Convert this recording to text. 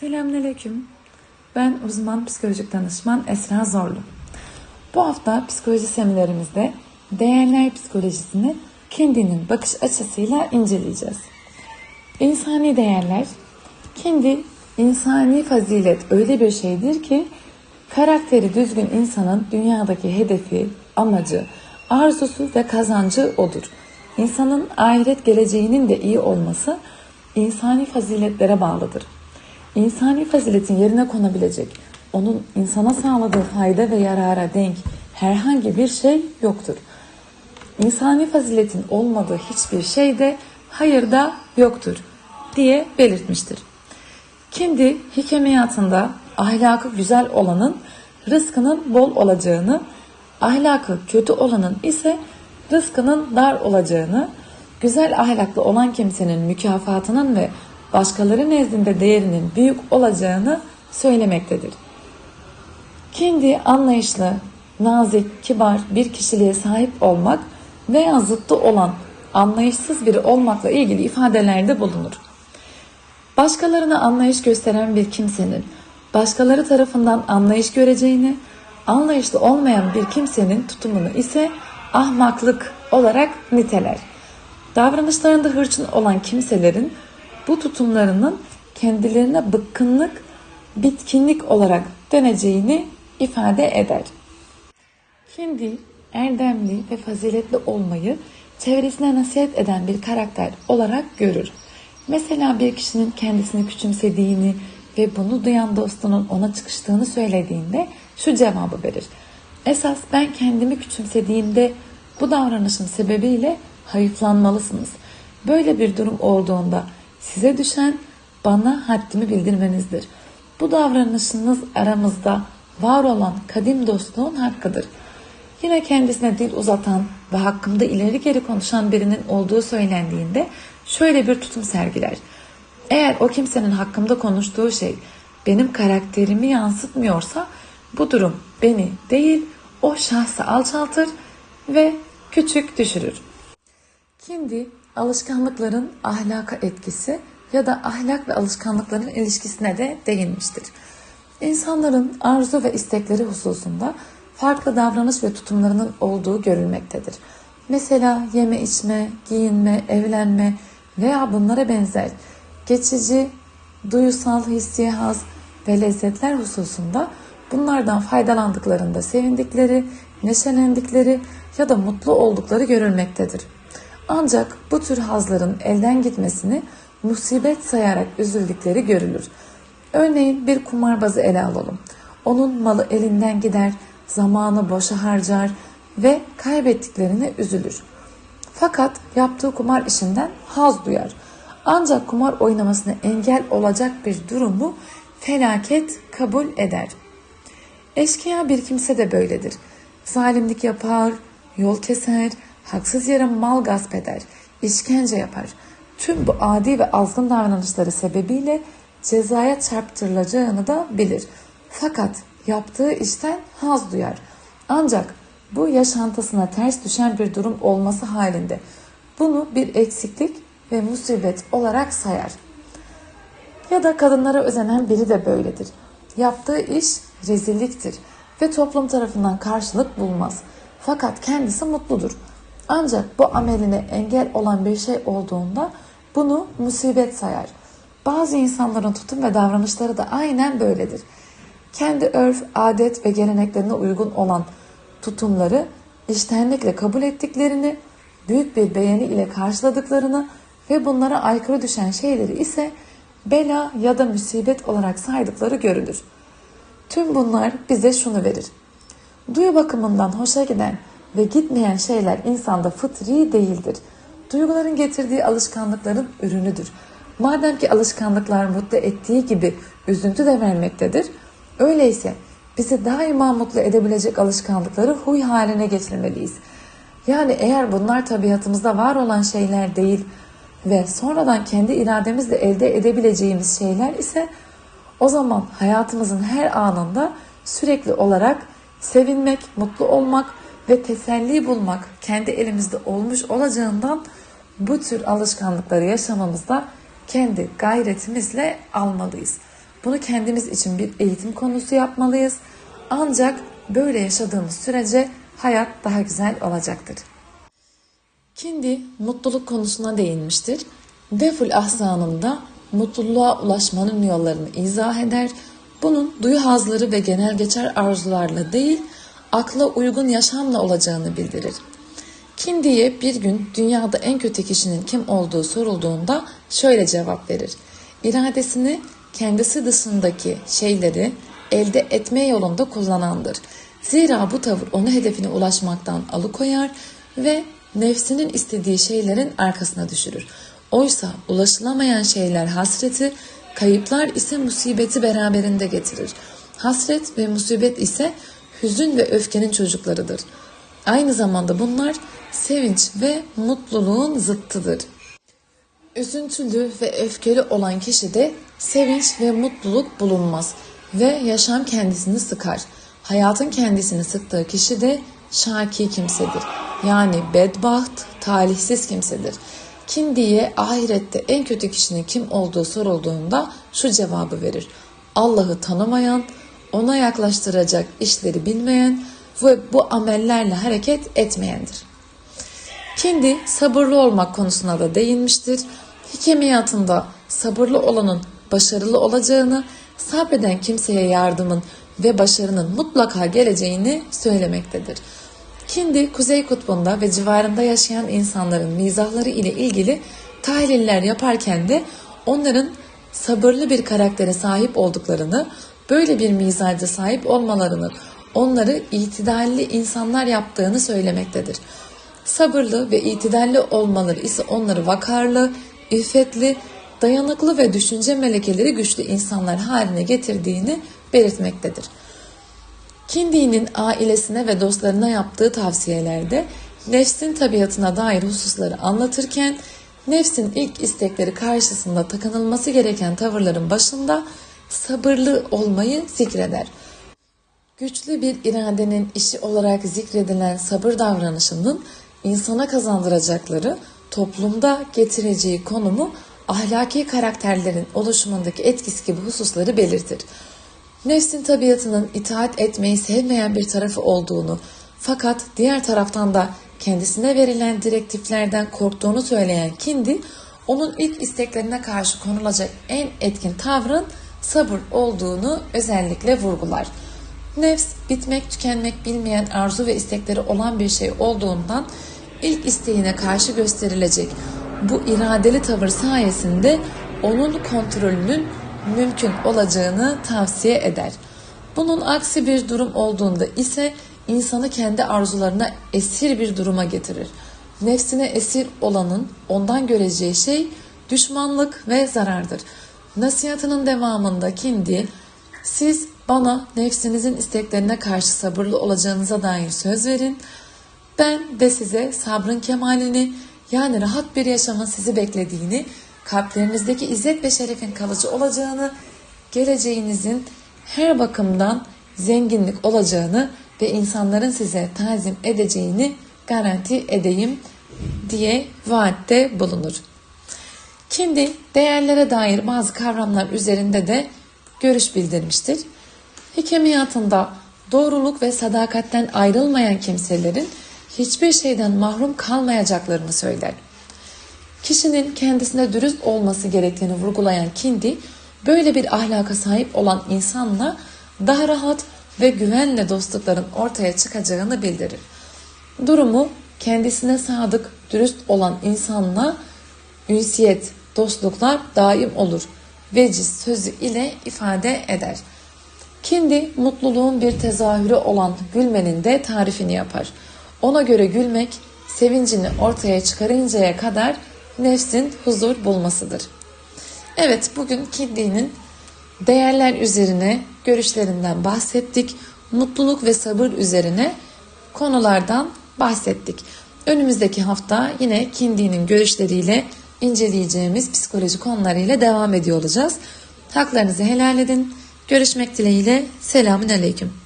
Selamünaleyküm. Ben uzman psikolojik danışman Esra Zorlu. Bu hafta psikoloji seminerimizde değerler psikolojisini kendinin bakış açısıyla inceleyeceğiz. İnsani değerler, kendi insani fazilet öyle bir şeydir ki karakteri düzgün insanın dünyadaki hedefi, amacı, arzusu ve kazancı odur. İnsanın ahiret geleceğinin de iyi olması insani faziletlere bağlıdır. İnsani faziletin yerine konabilecek, onun insana sağladığı fayda ve yarara denk herhangi bir şey yoktur. İnsani faziletin olmadığı hiçbir şey de hayırda yoktur diye belirtmiştir. Kendi hikemiyatında ahlakı güzel olanın rızkının bol olacağını, ahlakı kötü olanın ise rızkının dar olacağını, güzel ahlaklı olan kimsenin mükafatının ve başkaları nezdinde değerinin büyük olacağını söylemektedir. Kendi anlayışlı, nazik, kibar bir kişiliğe sahip olmak veya zıttı olan anlayışsız biri olmakla ilgili ifadelerde bulunur. Başkalarına anlayış gösteren bir kimsenin başkaları tarafından anlayış göreceğini, anlayışlı olmayan bir kimsenin tutumunu ise ahmaklık olarak niteler. Davranışlarında hırçın olan kimselerin bu tutumlarının kendilerine bıkkınlık, bitkinlik olarak döneceğini ifade eder. Kendi erdemli ve faziletli olmayı çevresine nasihat eden bir karakter olarak görür. Mesela bir kişinin kendisini küçümsediğini ve bunu duyan dostunun ona çıkıştığını söylediğinde şu cevabı verir. Esas ben kendimi küçümsediğimde bu davranışın sebebiyle hayıflanmalısınız. Böyle bir durum olduğunda size düşen bana haddimi bildirmenizdir. Bu davranışınız aramızda var olan kadim dostluğun hakkıdır. Yine kendisine dil uzatan ve hakkımda ileri geri konuşan birinin olduğu söylendiğinde şöyle bir tutum sergiler. Eğer o kimsenin hakkımda konuştuğu şey benim karakterimi yansıtmıyorsa bu durum beni değil o şahsı alçaltır ve küçük düşürür. Kendi alışkanlıkların ahlaka etkisi ya da ahlak ve alışkanlıkların ilişkisine de değinmiştir. İnsanların arzu ve istekleri hususunda farklı davranış ve tutumlarının olduğu görülmektedir. Mesela yeme içme, giyinme, evlenme veya bunlara benzer geçici duyusal hissi haz ve lezzetler hususunda bunlardan faydalandıklarında sevindikleri, neşelendikleri ya da mutlu oldukları görülmektedir. Ancak bu tür hazların elden gitmesini musibet sayarak üzüldükleri görülür. Örneğin bir kumarbazı ele alalım. Onun malı elinden gider, zamanı boşa harcar ve kaybettiklerine üzülür. Fakat yaptığı kumar işinden haz duyar. Ancak kumar oynamasına engel olacak bir durumu felaket kabul eder. Eşkıya bir kimse de böyledir. Zalimlik yapar, yol keser, haksız yere mal gasp eder, işkence yapar. Tüm bu adi ve azgın davranışları sebebiyle cezaya çarptırılacağını da bilir. Fakat yaptığı işten haz duyar. Ancak bu yaşantısına ters düşen bir durum olması halinde bunu bir eksiklik ve musibet olarak sayar. Ya da kadınlara özenen biri de böyledir. Yaptığı iş rezilliktir ve toplum tarafından karşılık bulmaz. Fakat kendisi mutludur. Ancak bu ameline engel olan bir şey olduğunda bunu musibet sayar. Bazı insanların tutum ve davranışları da aynen böyledir. Kendi örf, adet ve geleneklerine uygun olan tutumları iştenlikle kabul ettiklerini, büyük bir beğeni ile karşıladıklarını ve bunlara aykırı düşen şeyleri ise bela ya da musibet olarak saydıkları görülür. Tüm bunlar bize şunu verir. Duyu bakımından hoşa giden ve gitmeyen şeyler insanda fıtri değildir. Duyguların getirdiği alışkanlıkların ürünüdür. Madem ki alışkanlıklar mutlu ettiği gibi üzüntü de vermektedir, öyleyse bizi daima mutlu edebilecek alışkanlıkları huy haline getirmeliyiz. Yani eğer bunlar tabiatımızda var olan şeyler değil ve sonradan kendi irademizle elde edebileceğimiz şeyler ise o zaman hayatımızın her anında sürekli olarak sevinmek, mutlu olmak ve teselli bulmak kendi elimizde olmuş olacağından bu tür alışkanlıkları yaşamamızda kendi gayretimizle almalıyız. Bunu kendimiz için bir eğitim konusu yapmalıyız. Ancak böyle yaşadığımız sürece hayat daha güzel olacaktır. Kindi mutluluk konusuna değinmiştir. Deful Ahsan'ında mutluluğa ulaşmanın yollarını izah eder. Bunun duyu hazları ve genel geçer arzularla değil, akla uygun yaşamla olacağını bildirir. Kindi'ye bir gün dünyada en kötü kişinin kim olduğu sorulduğunda şöyle cevap verir. İradesini kendisi dışındaki şeyleri elde etme yolunda kullanandır. Zira bu tavır onu hedefine ulaşmaktan alıkoyar ve nefsinin istediği şeylerin arkasına düşürür. Oysa ulaşılamayan şeyler hasreti, kayıplar ise musibeti beraberinde getirir. Hasret ve musibet ise hüzün ve öfkenin çocuklarıdır. Aynı zamanda bunlar sevinç ve mutluluğun zıttıdır. Üzüntülü ve öfkeli olan kişide sevinç ve mutluluk bulunmaz ve yaşam kendisini sıkar. Hayatın kendisini sıktığı kişi de şaki kimsedir. Yani bedbaht, talihsiz kimsedir. Kim diye ahirette en kötü kişinin kim olduğu sorulduğunda şu cevabı verir. Allah'ı tanımayan, ona yaklaştıracak işleri bilmeyen ve bu amellerle hareket etmeyendir. Kindi sabırlı olmak konusuna da değinmiştir. Hikemiyatında sabırlı olanın başarılı olacağını, sabreden kimseye yardımın ve başarının mutlaka geleceğini söylemektedir. Kindi Kuzey Kutbu'nda ve civarında yaşayan insanların mizahları ile ilgili tahliller yaparken de onların sabırlı bir karaktere sahip olduklarını, böyle bir mizacda sahip olmalarını, onları itidalli insanlar yaptığını söylemektedir. Sabırlı ve itidalli olmaları ise onları vakarlı, iffetli, dayanıklı ve düşünce melekeleri güçlü insanlar haline getirdiğini belirtmektedir. Kindi'nin ailesine ve dostlarına yaptığı tavsiyelerde nefsin tabiatına dair hususları anlatırken nefsin ilk istekleri karşısında takınılması gereken tavırların başında sabırlı olmayı zikreder. Güçlü bir iradenin işi olarak zikredilen sabır davranışının insana kazandıracakları toplumda getireceği konumu ahlaki karakterlerin oluşumundaki etkisi gibi hususları belirtir. Nefsin tabiatının itaat etmeyi sevmeyen bir tarafı olduğunu fakat diğer taraftan da kendisine verilen direktiflerden korktuğunu söyleyen Kindi, onun ilk isteklerine karşı konulacak en etkin tavrın sabır olduğunu özellikle vurgular. Nefs bitmek tükenmek bilmeyen arzu ve istekleri olan bir şey olduğundan ilk isteğine karşı gösterilecek bu iradeli tavır sayesinde onun kontrolünün mümkün olacağını tavsiye eder. Bunun aksi bir durum olduğunda ise insanı kendi arzularına esir bir duruma getirir. Nefsine esir olanın ondan göreceği şey düşmanlık ve zarardır. Nasihatının devamında Kindi, siz bana nefsinizin isteklerine karşı sabırlı olacağınıza dair söz verin. Ben de size sabrın kemalini yani rahat bir yaşamın sizi beklediğini, kalplerinizdeki izzet ve şerefin kalıcı olacağını, geleceğinizin her bakımdan zenginlik olacağını ve insanların size tazim edeceğini garanti edeyim diye vaatte bulunur. Şimdi değerlere dair bazı kavramlar üzerinde de görüş bildirmiştir. Hikemiyatında doğruluk ve sadakatten ayrılmayan kimselerin hiçbir şeyden mahrum kalmayacaklarını söyler. Kişinin kendisine dürüst olması gerektiğini vurgulayan Kindi, böyle bir ahlaka sahip olan insanla daha rahat ve güvenle dostlukların ortaya çıkacağını bildirir. Durumu kendisine sadık, dürüst olan insanla ünsiyet, dostluklar daim olur. Veciz sözü ile ifade eder. Kindi mutluluğun bir tezahürü olan gülmenin de tarifini yapar. Ona göre gülmek sevincini ortaya çıkarıncaya kadar nefsin huzur bulmasıdır. Evet bugün Kindi'nin değerler üzerine görüşlerinden bahsettik. Mutluluk ve sabır üzerine konulardan bahsettik. Önümüzdeki hafta yine Kindi'nin görüşleriyle inceleyeceğimiz psikoloji konularıyla devam ediyor olacağız. Haklarınızı helal edin. Görüşmek dileğiyle. Selamun Aleyküm.